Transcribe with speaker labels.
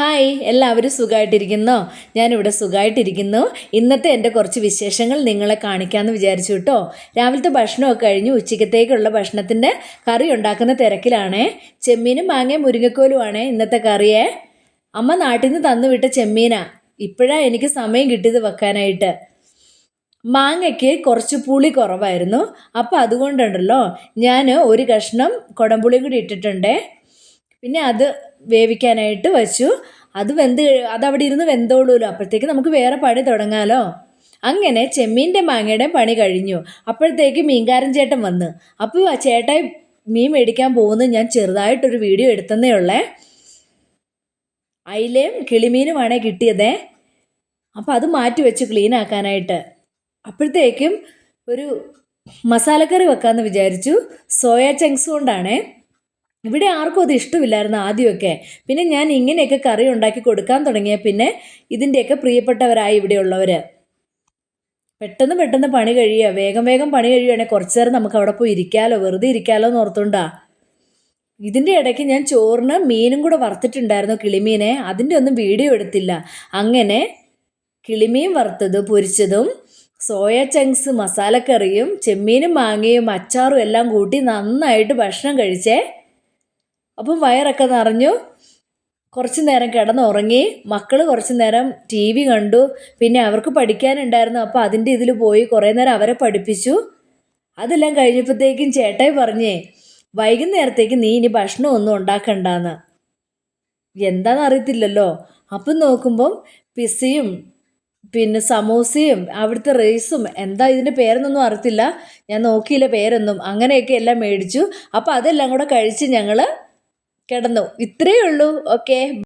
Speaker 1: Hi എല്ലാവരും സുഖമായിട്ടിരിക്കുന്നോ ഞാനിവിടെ സുഖമായിട്ടിരിക്കുന്നു ഇന്നത്തെ എന്റെ കുറച്ച് വിശേഷങ്ങൾ നിങ്ങളെ കാണിക്കാമെന്ന് വിചാരിച്ചു കേട്ടോ. രാവിലത്തെ ഭക്ഷണമൊക്കെ കഴിഞ്ഞ് ഉച്ചക്കത്തേക്കുള്ള ഭക്ഷണത്തിന്റെ കറി ഉണ്ടാക്കുന്ന തിരക്കിലാണേ. ചെമ്മീനും മാങ്ങയും മുരിങ്ങക്കോലുമാണേ ഇന്നത്തെ കറിയെ. അമ്മ നാട്ടിൽ നിന്ന് തന്നു വിട്ട ചെമ്മീനാ. ഇപ്പോഴാണ് എനിക്ക് സമയം കിട്ടിയത് വെക്കാനായിട്ട്. മാങ്ങയ്ക്ക് കുറച്ച് പുളി കുറവായിരുന്നു. അപ്പോൾ അതുകൊണ്ടുണ്ടല്ലോ ഞാൻ ഒരു കഷ്ണം കുടംപുളി കൂടി ഇട്ടിട്ടുണ്ടേ. പിന്നെ അത് വേവിക്കാനായിട്ട് വെച്ചു. അത് വെന്ത് അത് അതവിടെ ഇരുന്ന് വെന്തോളൂല്ലോ അപ്പോഴത്തേക്ക് നമുക്ക് വേറെ പണി തുടങ്ങാലോ. അങ്ങനെ ചെമ്മീന്റെ മാങ്ങയുടെ പണി കഴിഞ്ഞു. അപ്പോഴത്തേക്ക് മീൻകാരൻ ചേട്ടൻ വന്ന്. അപ്പോൾ ആ ചേട്ടായി മീൻ മേടിക്കാൻ പോകുന്നത് ഞാൻ ചെറുതായിട്ടൊരു വീഡിയോ എടുത്തതേ ഉള്ളേ. അയിലയും കിളിമീനുമാണേ കിട്ടിയതേ. അപ്പോൾ അത് മാറ്റി വെച്ച് ക്ലീൻ ആക്കാനായിട്ട് അപ്പോഴത്തേക്കും ഒരു മസാലക്കറി വെക്കാമെന്ന് വിചാരിച്ചു. സോയ ചങ്ക്സ് കൊണ്ടാണേ. ഇവിടെ ആർക്കും അത് ഇഷ്ടമില്ലായിരുന്നു ആദ്യമൊക്കെ. പിന്നെ ഞാൻ ഇങ്ങനെയൊക്കെ കറി ഉണ്ടാക്കി കൊടുക്കാൻ തുടങ്ങിയ പിന്നെ ഇതിന്റെയൊക്കെ പ്രിയപ്പെട്ടവരായി ഇവിടെയുള്ളവർ പെട്ടെന്ന് പെട്ടെന്ന് പണി കഴിയുക. വേഗം വേഗം പണി കഴിയുകയാണെങ്കിൽ കുറച്ച് നേരം നമുക്ക് അവിടെ പോയി ഇരിക്കാലോ വെറുതെ ഇരിക്കാലോ എന്ന് ഓർത്തുകൊണ്ടാ ഇതിന്റെ ഇടയ്ക്ക് ഞാൻ ചോറിന് മീനും കൂടെ വറുത്തിട്ടുണ്ടായിരുന്നു കിളിമീനെ. അതിന്റെ ഒന്നും വീഡിയോ എടുത്തില്ല. അങ്ങനെ കിളിമീൻ വറുത്തത് പൊരിച്ചതും സോയ ചങ്ക്സ് മസാലക്കറിയും ചെമ്മീനും മാങ്ങയും അച്ചാറും എല്ലാം കൂട്ടി നന്നായിട്ട് ഭക്ഷണം കഴിച്ചേ അപ്പം വയറൊക്കെ നിറഞ്ഞു. കുറച്ച് നേരം കിടന്നുറങ്ങി. മക്കൾ കുറച്ച് നേരം ടി വി കണ്ടു. പിന്നെ അവർക്ക് പഠിക്കാനുണ്ടായിരുന്നു. അപ്പോൾ അതിന്റെ ഇതിൽ പോയി കുറേ നേരം അവരെ പഠിപ്പിച്ചു. അതെല്ലാം കഴിഞ്ഞപ്പോഴത്തേക്കും ചേട്ടായി പറഞ്ഞേ വൈകുന്നേരത്തേക്ക് നീ ഇനി ഭക്ഷണം ഒന്നും ഉണ്ടാക്കണ്ടെന്ന്. എന്താണെന്ന് അറിയത്തില്ലല്ലോ. അപ്പം നോക്കുമ്പം പിസയും പിന്നെ സമോസയും അവിടുത്തെ റൈസും എന്താ ഇതിന്റെ പേരെന്നൊന്നും അറിയത്തില്ല. ഞാൻ നോക്കിയില്ല പേരൊന്നും. അങ്ങനെയൊക്കെ എല്ലാം മേടിച്ചു. അപ്പോൾ അതെല്ലാം കൂടെ കഴിച്ച് ഞങ്ങൾ കിടന്നു. ഇത്രയേ ഉള്ളൂ. ഓക്കെ